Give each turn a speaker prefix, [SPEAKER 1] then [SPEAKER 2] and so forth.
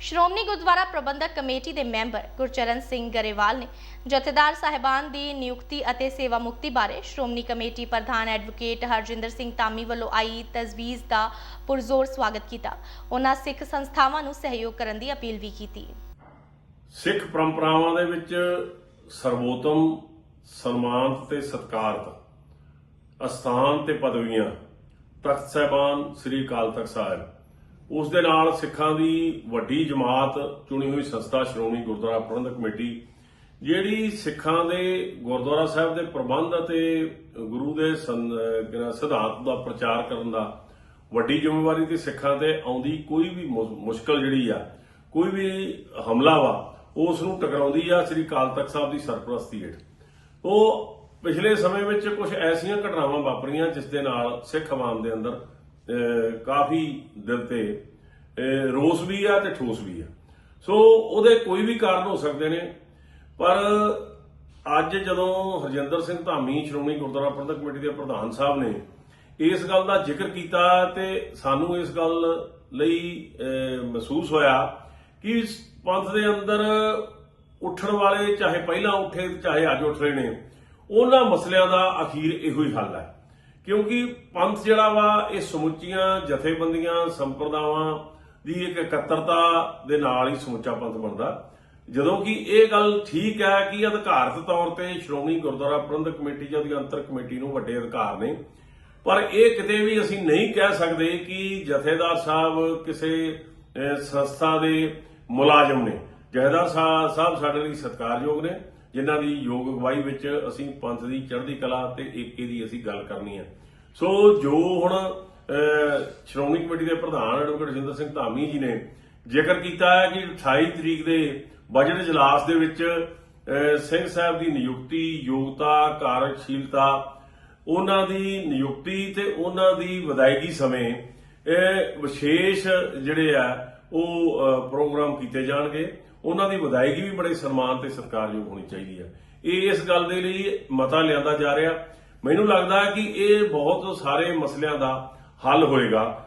[SPEAKER 1] Shiromani Gurdwara Prabandhak committee ਦੇ member Gurcharan Singh Grewal ਨੇ ਜਥੇਦਾਰ ਸਾਹਿਬਾਨ ਦੀ ਨਿਯੁਕਤੀ ਅਤੇ ਸੇਵਾ ਮੁਕਤੀ ਬਾਰੇ ਸ਼੍ਰੋਮਣੀ ਕਮੇਟੀ ਪ੍ਰਧਾਨ ਐਡਵੋਕੇਟ ਹਰਜਿੰਦਰ ਸਿੰਘ ਤਾਮੀ ਵੱਲੋਂ ਆਈ ਤਜਵੀਜ਼ ਦਾ ਪੁਰਜ਼ੋਰ ਸਵਾਗਤ ਕੀਤਾ। ਉਹਨਾਂ ਸਿੱਖ ਸੰਸਥਾਵਾਂ ਨੂੰ ਸਹਿਯੋਗ ਕਰਨ ਦੀ ਅਪੀਲ ਵੀ ਕੀਤੀ।
[SPEAKER 2] ਸਿੱਖ ਪਰੰਪਰਾਵਾਂ ਦੇ ਵਿੱਚ ਸਰਵੋਤਮ ਸਨਮਾਨਤ ਤੇ ਸਤਿਕਾਰਤ ਅਸਥਾਨ ਤੇ ਪਦਵੀਆਂ, ਤਖਤ ਸਾਹਿਬਾਨ ਸ੍ਰੀ ਅਕਾਲ ਤਖਤ ਸਾਹਿਬ ਉਸ ਦੇ ਨਾਲ ਸਿੱਖਾਂ ਦੀ ਵੱਡੀ ਜਮਾਤ ਚੁਣੀ ਹੋਈ ਸੰਸਥਾ ਸ਼੍ਰੋਮਣੀ ਗੁਰਦੁਆਰਾ ਪ੍ਰਬੰਧਕ ਕਮੇਟੀ, ਜਿਹੜੀ ਸਿੱਖਾਂ ਦੇ ਗੁਰਦੁਆਰਾ ਸਾਹਿਬ ਦੇ ਪ੍ਰਬੰਧ ਅਤੇ ਗੁਰੂ ਦੇ ਸੰ- ਸਿਧਾਂਤ ਦਾ ਪ੍ਰਚਾਰ ਕਰਨ ਦਾ ਵੱਡੀ ਜ਼ਿੰਮੇਵਾਰੀ ਤੇ ਸਿੱਖਾਂ ਤੇ ਆਉਂਦੀ ਕੋਈ ਵੀ ਮੁ- ਮੁਸ਼ਕਲ ਜਿਹੜੀ ਆ, ਕੋਈ ਵੀ ਹਮਲਾ ਵਾ, ਉਸ ਨੂੰ ਟਕਰਾਉਂਦੀ ਆ ਸ੍ਰੀ ਅਕਾਲ ਤਖਤ ਸਾਹਿਬ ਦੀ ਸਰਪ੍ਰਸਤੀ ਹੇਠ। ਉਹ ਪਿਛਲੇ ਸਮੇਂ ਵਿੱਚ ਕੁਝ ਐਸੀਆਂ ਘਟਨਾਵਾਂ ਵਾਪਰੀਆਂ ਜਿਸ ਦੇ ਨਾਲ ਸਿੱਖ ਆਵਾਮ ਦੇ ਅੰਦਰ ਕਾਫੀ ਦਿਲ ਤੇ ਰੋਸ ਵੀ ਆ ਤੇ ਠੋਸ ਵੀ ਆ। ਸੋ ਉਹਦੇ ਕੋਈ ਵੀ ਕਾਰਨ ਹੋ ਸਕਦੇ ਨੇ, ਪਰ ਅੱਜ ਜਦੋਂ ਹਰਜਿੰਦਰ ਸਿੰਘ ਧਾਮੀ ਸ਼੍ਰੋਮਣੀ ਗੁਰਦੁਆਰਾ ਪ੍ਰਬੰਧਕ ਕਮੇਟੀ ਦੇ ਪ੍ਰਧਾਨ ਸਾਹਿਬ ਨੇ ਇਸ ਗੱਲ ਦਾ ਜ਼ਿਕਰ ਕੀਤਾ ਤੇ ਸਾਨੂੰ ਇਸ ਗੱਲ ਲਈ ਮਹਿਸੂਸ ਹੋਇਆ ਕਿ ਪੰਥ ਦੇ ਅੰਦਰ ਉੱਠਣ ਵਾਲੇ ਚਾਹੇ ਪਹਿਲਾਂ ਉੱਠੇ ਤੇ ਚਾਹੇ ਅੱਜ ਉੱਠ ਰਹੇ ਨੇ, ਉਹਨਾਂ ਮਸਲਿਆਂ ਦਾ ਅਖੀਰ ਇਹੋ ਹੀ ਹੱਲ ਹੈ। ਕਿਉਂਕਿ ਪੰਥ ਜਿਹੜਾ ਵਾ, ਇਹ ਸਮੁੱਚੀਆਂ ਜਥੇਬੰਦੀਆਂ, ਸੰਪਰਦਾਵਾਂ ਦੀ ਇੱਕ ਇਕੱਤਰਤਾ ਦੇ ਨਾਲ ਹੀ ਸਮੁੱਚਾ ਪੰਥ ਬਣਦਾ। ਜਦੋਂ ਕਿ ਇਹ ਗੱਲ ਠੀਕ ਹੈ ਕਿ ਅਧਿਕਾਰਤ ਤੌਰ ਤੇ ਸ਼੍ਰੋਮਣੀ ਗੁਰਦੁਆਰਾ ਪ੍ਰਬੰਧਕ ਕਮੇਟੀ ਜਾਂ ਦੀ ਅੰਤਰ ਕਮੇਟੀ ਨੂੰ ਵੱਡੇ ਅਧਿਕਾਰ ਨੇ, ਪਰ ਇਹ ਕਿਤੇ ਵੀ ਅਸੀਂ ਨਹੀਂ ਕਹਿ ਸਕਦੇ ਕਿ ਜਥੇਦਾਰ ਸਾਹਿਬ ਕਿਸੇ ਸੰਸਥਾ ਦੇ ਮੁਲਾਜ਼ਮ ਨੇ। ਜਥੇਦਾਰ ਸਾਹਿਬ ਸਾਡੇ ਲਈ ਸਤਿਕਾਰਯੋਗ ਨੇ। ਜਿਨ੍ਹਾਂ ਦੀ ਯੋਗ ਅਗਵਾਈ ਵਿੱਚ ਅਸੀਂ ਪੰਥ ਦੀ ਚੜ੍ਹਦੀ ਕਲਾ ਤੇ ਏਕੇ ਦੀ ਅਸੀਂ ਗੱਲ ਕਰਨੀ ਹੈ। ਸੋ ਜੋ ਹੁਣ ਸ਼੍ਰੋਮਣੀ ਕਮੇਟੀ ਦੇ ਪ੍ਰਧਾਨ ਐਡਵੋਕੇਟ ਜਿੰਦਰ ਸਿੰਘ ਧਾਮੀ ਜੀ ਨੇ ਜ਼ਿਕਰ ਕੀਤਾ ਹੈ ਕਿ 28 ਤਰੀਕ ਦੇ ਬਜਟ ਇਜਲਾਸ ਦੇ ਵਿੱਚ ਸਿੰਘ ਸਾਹਿਬ ਦੀ ਨਿਯੁਕਤੀ, ਯੋਗਤਾ, ਕਾਰਜਸ਼ੀਲਤਾ, ਉਹਨਾਂ ਦੀ ਨਿਯੁਕਤੀ ਤੇ ਉਹਨਾਂ ਦੀ ਵਿਦਾਇਗੀ ਸਮੇਂ, ਇਹ ਵਿਸ਼ੇਸ਼ ਜਿਹੜੇ ਆ, ਉਹ ਪ੍ਰੋਗਰਾਮ ਕੀਤੇ ਜਾਣਗੇ। ਉਹਨਾਂ ਦੀ ਵਿਦਾਇਗੀ ਵੀ ਬੜੇ ਸਨਮਾਨ ਤੇ ਸਤਿਕਾਰਯੋਗ ਹੋਣੀ ਚਾਹੀਦੀ ਹੈ। ਇਹ ਇਸ ਗੱਲ ਦੇ ਲਈ ਮਤਾ ਲਿਆਂਦਾ ਜਾ ਰਿਹਾ। ਮੈਨੂੰ ਲੱਗਦਾ ਕਿ ਇਹ ਬਹੁਤ ਸਾਰੇ ਮਸਲਿਆਂ ਦਾ ਹੱਲ ਹੋਏਗਾ।